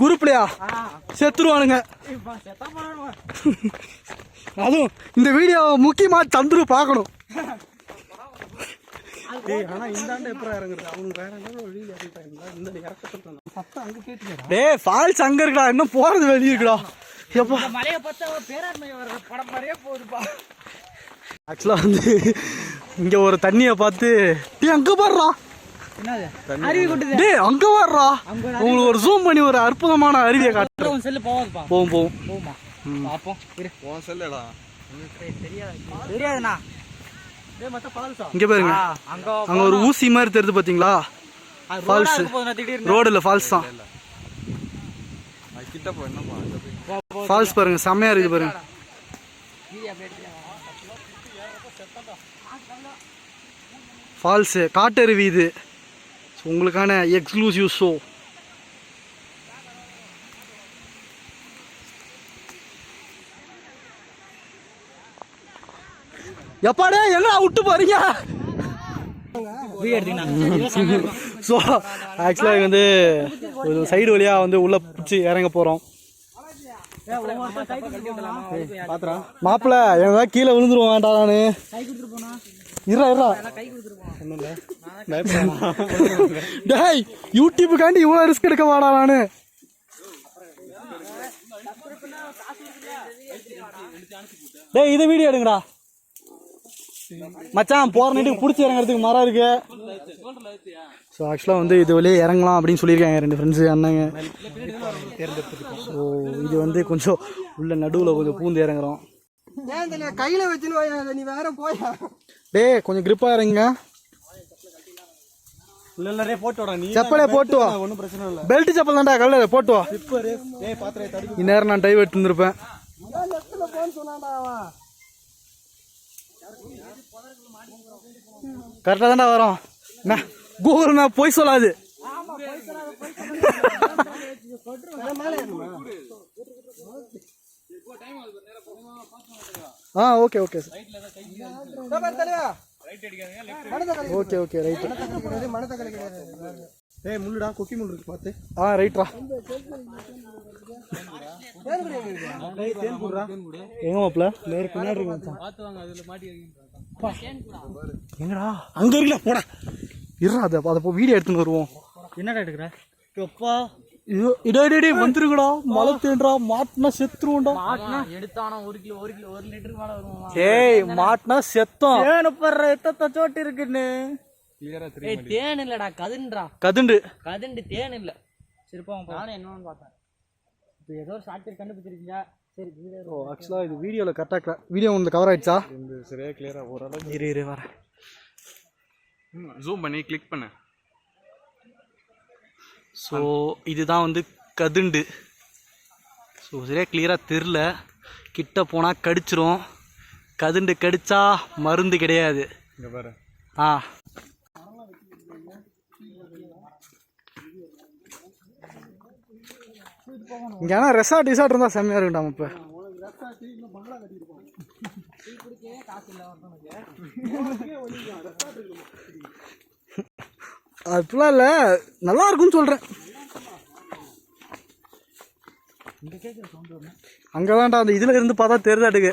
குரூப்லையா செத்துருவானுங்க. அதுவும் இந்த வீடியோ முக்கியமா சந்துரு பார்க்கணும். ஃபால்ஸ் அங்க இருக்குடா இன்னும் போறது வெளிய இருக்குடா? எப்பா? மலையை பார்த்தா பேராண்மை வர படம் மாதிரியே போகுதுப்பா. ஆக்சுவலா வந்து இங்க ஒரு தண்ணிய பார்த்து டேய் அங்க பாருடா. அங்க பாருடா உங்களுக்கு ஒரு ஜூம் பண்ணி ஒரு அற்புதமான அருவியை காட்டுறேன். உன் செல்லு போவாதுப்பா போவோம் போவோம். போமா பாப்போம். இரு. உன் செல்லடா. தெரியாதுண்ணா. டேய் மத்த பால்சா இங்க பாருங்க. அங்க அங்க ஒரு ஊசி மாதிரி தெரியுது பாத்தீங்களா? ஃபால்ஸ் திடீர்னு. ரோடுல ஃபால்ஸ் தான். ஃபால்ஸ் பாருங்க செம்மையா இருக்குது பாருங்க. ஃபால்ஸ் காட்டருவி இது. உங்களுக்கான எக்ஸ்க்ளூசிவ் ஷோ எப்பாடே எங்க விட்டு போறீங்க? ஸோ ஆக்சுவலாக வந்து ஒரு சைடு வழியா வந்து உள்ள பிடிச்சி இறங்க பாத்துறா மாப்பிள்ள எங்க கீழே விழுந்துருவோம் வேண்டாம் நானு. இருடா இருடா டேய் யூடியூப்புக்காண்டி இவ்வளோ ரிஸ்க் எடுக்க வாடா நானு. டேய் இதை வீடியோ எடுங்கடா. மச்சான் போற நைட்டுக்கு பிடிச்சி இறங்குறதுக்கு மரம் இருக்கு. ஸோ ஆக்சுவலாக வந்து இது வழியே இறங்கலாம் அப்படின்னு சொல்லியிருக்காங்க ரெண்டு ஃப்ரெண்ட்ஸு அண்ணங்க. ஸோ இது வந்து கொஞ்சம் உள்ள நடுவில் கொஞ்சம் பூந்து இறங்குறோம். ஏன் தெரியல கையில வச்சுன்னு நீ வேற போயா? டேய் கொஞ்சம் கிரிப்பா இல்ல இல்ல வாடா. நீ செப்பலே போட்டு வா. ஒன்றும் பிரச்சனை இல்ல. பெல்ட் செப்பல் தான்டா கல்ல போட்டு வா. இப்போ டேய் பாத்துறே தடுக்கு இந்நேரம் நான் டைவ் எடுத்து இருந்திருப்பேன் லெஃப்ட்ல போன்னு சொன்னான்டா அவன். கரெக்டாக தான்டா வரோம். என்ன கூகுள் நான் போய் சொல்லாது. ஆ okay okay sir okay okay right டேய் முள்ளுடா கொக்கி முள் இருக்கு பாத்து. ஆ ரைட்ரா எங்க மாப்பிள்ள நேரு பின்னாடி எங்கடா? அங்க இருக்குல்ல போடா. இருடா அதை அதை வீடியோ எடுத்துன்னு வருவோம். என்னடா எடுக்கிற? எப்பா இடே இடே, இடே வந்துருங்கடா. மழை தேன்றா மாட்டினா செத்துருவோம்டா. எடுத்தானா ஒரு கிலோ ஒரு கிலோ ஒரு லிட்டருக்கு மேல வருமா? ஏய் மாட்டினா செத்தோம். தேனு படுற சோட்டு இருக்குன்னு. ஏய் தேன் இல்லடா கதுன்றா. கதுண்டு. கதுண்டு தேன் இல்ல. சரிப்பா நானும் என்னன்னு பார்த்தேன். இப்போ ஏதோ ஒரு கண்டுபிடிச்சிருக்கீங்க. சரி வீடியோ ஓ ஆக்சுவலாக இது வீடியோவில் கரெக்டாக வீடியோ உங்களுக்கு கவர் ஆயிடுச்சா? இந்த சரியா கிளியரா ஓரளவு இரு இரு வரேன். ஜூம் பண்ணி கிளிக் பண்ணு. ஸோ இதுதான் வந்து கதுண்டு. ஸோ சரியாக கிளியராக தெரில கிட்ட போனால் கடிச்சிரும். கதுண்டு கடிச்சா மருந்து கிடையாது. இங்க பாரு. ஆ. இங்கே ஆனால் ரெசார்ட் ரிசார்ட் இருந்தால் செம்மையாக இருக்குண்டாம் இப்போ அப்படிலாம் இல்லை நல்லா இருக்கும்னு சொல்கிறேன் அங்கே தான்டா அந்த இதில் இருந்து பார்த்தா தெரிதாட்டுக்கு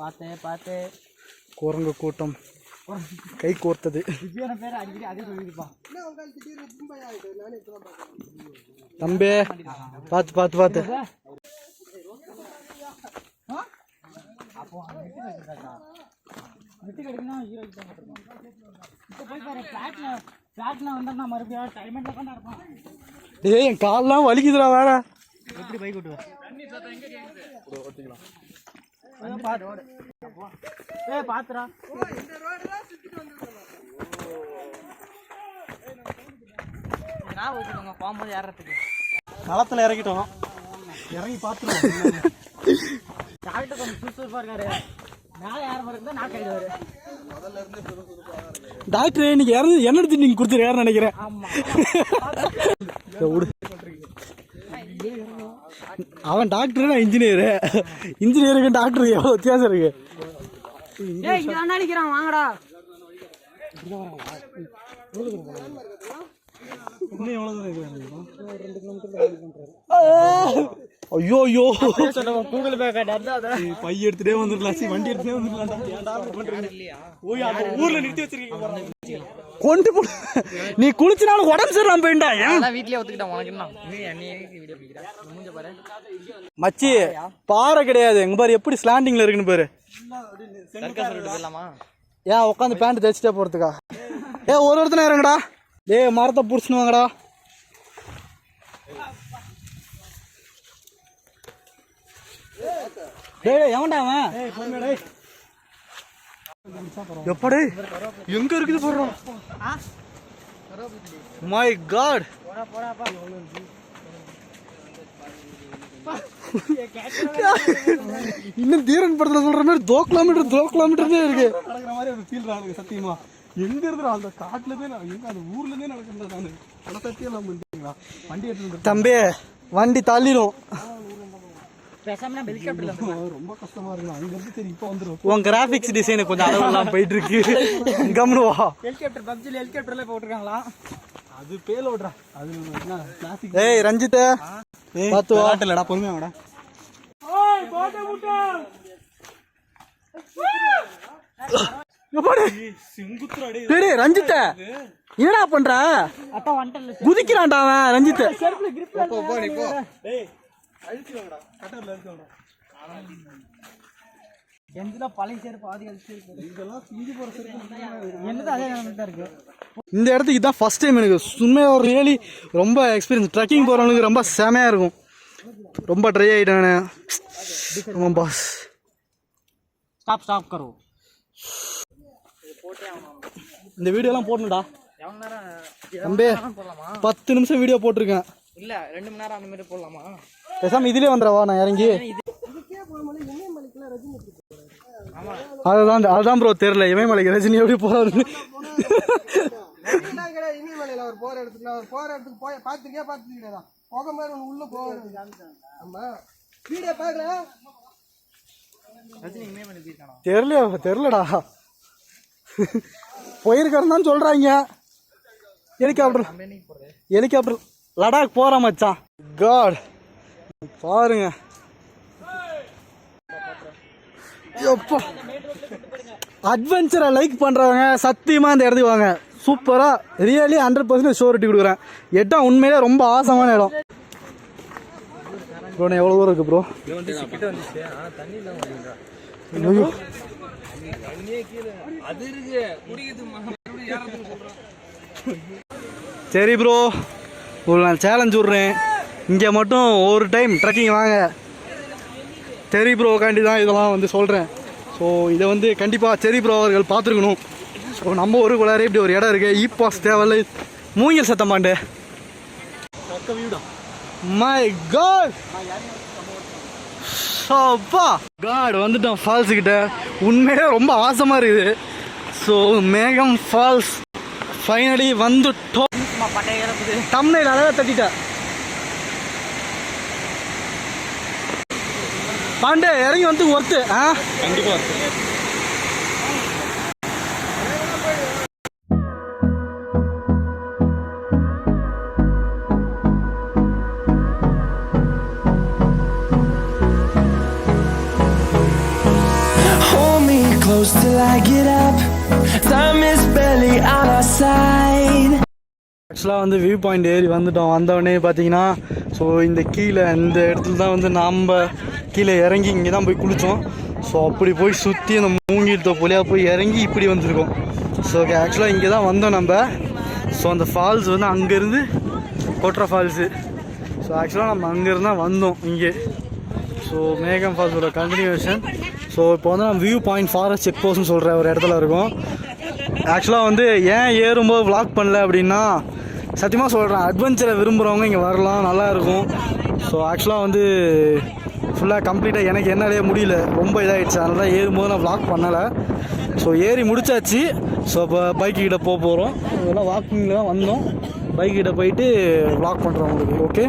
பார்த்தேன் பார்த்தேன். குரங்கு கூட்டம். கை கோர்த்தது. தம்பி பார்த்து பார்த்து பார்த்து. வெட்டி கிடைக்கணும் ஹீரோ கிட்ட மட்டும் இப்போ போய் பாரு ஃப்ளாட்ல ஃப்ளாட்ல வந்தா மறுபடியும் டைமண்ட்ல தான் இருப்பான். டேய் என் கால்லாம் வலிக்குதுடா வேற எப்படி பைக் ஓட்டுவ? ஏ பாத்துடா. நான் ஓட்டிக்கோங்க போகும்போது ஏறத்துக்கு களத்துல இறக்கிட்டோம். இறங்கி பாத்துருவோம் டாக்டர் கொஞ்சம் சுறுசுறுப்பா இருக்காரு. டாக்டர் இன்னைக்கு இறந்து என்ன எடுத்து நீங்க கொடுத்துருக்காருன்னு நினைக்கிறேன். அவன் டாக்டர் நான் இன்ஜினியரு. இன்ஜினியருக்கு டாக்டருக்கு எவ்வளோ வித்தியாசம் இருக்கு. நினைக்கிறான் வாங்கடா. இன்னும் எவ்வளோ தூரம் இருக்கிறாங்க ரெண்டு கிலோமீட்டர் ஐயோ ஐயோ. கூகுள் பே காட்டாது பை எடுத்துட்டே வந்துடலாம். சி வண்டி எடுத்துட்டே வந்துடலாம் ஏன்டா அப்படி பண்றீங்க? ஓய் அந்த ஊர்ல நிறுத்தி வச்சிருக்கீங்க கொண்டு போ. நீ குளிச்சனாலும் உடம்பு சரியில்லாம போயிட்டா ஏன்? வீட்லயே ஒத்துக்கிட்டேன் உனக்கு என்ன? மச்சி பாறை கிடையாது. எங்க பாரு எப்படி ஸ்லாண்டிங்ல இருக்குன்னு பாரு. ஏன் உட்காந்து பேண்ட் தைச்சிட்டே போறதுக்கா? ஏ ஒரு ஒருத்தனை இறங்குடா. டேய் மரத்தை பிடிச்சின்னு வாங்கடா. எப்படி? எங்க இருக்குது போடுறோம் மை காட் இன்னும் தீரன் படத்துல சொல்ற மாதிரி தோ கிலோமீட்டர் தோ கிலோமீட்டர்னே இருக்கு. நடக்கிற மாதிரி ஒரு ஃபீல் ஆகுது சத்தியமா. எங்க இருந்து அந்த காட்டுல போய் நான் எங்க அந்த ஊர்ல இருந்தே நடக்கிறேன் நான் பல சத்தியம் எல்லாம் பண்ணிட்டீங்களா வண்டி எடுத்து தம்பி வண்டி தள்ளிடும் பேசாம ஹெலிகாப்டர்ல ரொம்ப கஷ்டமா இருக்கு. அங்க இருந்து சரி இப்போ வந்துடும் உன் கிராபிக்ஸ் டிசைன் கொஞ்சம் அளவு இல்லாம போயிட்டு இருக்கு ஹெலிகாப்டர் பப்ஜில ஹெலிகாப்டர்ல போட்டுருக்காங்களா? அது பேல விடுறா அது என்ன கிளாசிக் ஏய் ரஞ்சித் பாத்து வா. இல்லடா பொறுமையா வாடா. டேய், ரஞ்சித் என்னடா பண்ற? குதிக்கிறான்டா அவன் ரஞ்சித். தான் இந்த இடத்துக்கு இதான் ஃபர்ஸ்ட் டைம் எனக்கு. உண்மையாக ஒரு ரியலி ரொம்ப எக்ஸ்பீரியன்ஸ் ட்ரெக்கிங் போகிறவங்களுக்கு ரொம்ப செமையாக இருக்கும். ரொம்ப ட்ரை ஆகிட்டானே ஆமாம் பாஸ் ஸ்டாப் ஸ்டாப் கரோ. இந்த வீடியோலாம் போடணும்டா. தம்பி போடலாமா? பத்து நிமிஷம் வீடியோ போட்டிருக்கேன். இல்ல ரெண்டு மணி நேரம் அந்த மாதிரி போடலாமா? பேசாம இதுலயே வந்துடவா நான் இறங்கி. அதுதான் அதுதான் ப்ரோ தெரியல. இமயமலைக்கு ரஜினி எப்படி போறாரு இனிமலையில அவர் போற இடத்துக்கு அவர் போற இடத்துக்கு போய் பாத்துருக்கியா பாத்துருக்கா போக மாதிரி உள்ள போக ஆமா. வீடியோ பாக்கல ரஜினி இமயமலை போயிருக்கானா? தெரியலையா தெரிலடா போயிருக்காருன்னு தான் சொல்கிறாங்க ஹெலிகாப்டர் ஹெலிகாப்டர் லடாக் போகிறோம் மச்சான். காட் பாருங்க. எப்போ. அட்வென்ச்சரை லைக் பண்ணுறவங்க சத்தியமாக இந்த இடத்துக்கு வாங்க. சூப்பராக ரியலி ஹண்ட்ரட் பர்சன்ட் ஷோரிட்டி கொடுக்குறேன். இடம் உண்மையிலே ரொம்ப ஆசமான இடம். ப்ரோ எவ்வளோ தூரம் இருக்குது ப்ரோ சரி ப்ரோ ஒரு நான் சேலஞ்ச் விட்றேன். இங்கே மட்டும் ஒரு டைம் ட்ரெக்கிங் வாங்க. சரி ப்ரோ காண்டி தான் இதெல்லாம் வந்து சொல்கிறேன் ஸோ இதை வந்து கண்டிப்பாக சரி ப்ரோ அவர்கள் பார்த்துருக்கணும். ஸோ நம்ம ஒரு ஊருக்குள்ளாரே இப்படி ஒரு இடம் இருக்குது இ பாஸ் தேவையில்ல. மூங்கில் சத்தமாண்டு மை காட் அப்பா காட் வந்துட்டோம் ஃபால்ஸ் கிட்ட. உண்மையிலே ரொம்ப ஆசமாக இருக்குது. ஸோ மேகம் ஃபால்ஸ் ஃபைனலி வந்துட்டோம் தம்னை அழகாக தட்டிட்டேன் பாண்டே இறங்கி வந்து ஒர்த்து ஆ? கண்டிப்பா I get up. Time is barely on our side. ஆக்சுவலாக வந்து வியூ பாயிண்ட் ஏறி வந்துட்டோம். வந்தவொடனே பார்த்தீங்கன்னா ஸோ இந்த கீழே இந்த இடத்துல தான் வந்து நாம் கீழே இறங்கி இங்கே தான் போய் குளித்தோம் ஸோ அப்படி போய் சுற்றி அந்த மூங்கிட்ட தொப்புலியாக போய் இறங்கி இப்படி வந்திருக்கோம். ஸோ ஓகே ஆக்சுவலாக இங்கே தான் வந்தோம் நம்ம. ஸோ அந்த ஃபால்ஸ் வந்து அங்கேருந்து கொட்டுற ஃபால்ஸு ஸோ ஆக்சுவலாக நம்ம அங்கேருந்து தான் வந்தோம் இங்கே. ஸோ மேகம் ஃபால்ஸோட கண்டினியூஷன் ஸோ இப்போ வந்து நம்ம வியூ பாயிண்ட் ஃபாரஸ்ட் செக் போஸ்ட்னு சொல்கிற ஒரு இடத்துல இருக்கும். ஆக்சுவலாக வந்து ஏன் ஏறும்போது விளாக் பண்ணல அப்படின்னா சத்தியமாக சொல்கிறேன் அட்வென்ச்சரை விரும்புகிறவங்க இங்கே வரலாம் நல்லாயிருக்கும் ஸோ ஆக்சுவலாக வந்து ஃபுல்லாக கம்ப்ளீட்டாக எனக்கு என்னடைய முடியல. ரொம்ப இதாகிடுச்சு அதனால தான் ஏறும்போது நான் விளாக் பண்ணலை. ஸோ ஏறி முடிச்சாச்சு. ஸோ இப்போ பைக்கிட்ட போக போகிறோம் இதெல்லாம் வாக்கிங்கில் தான் வந்தோம். பைக்கிட்ட போயிட்டு vlog பண்ணுறோம் உங்களுக்கு ஓகே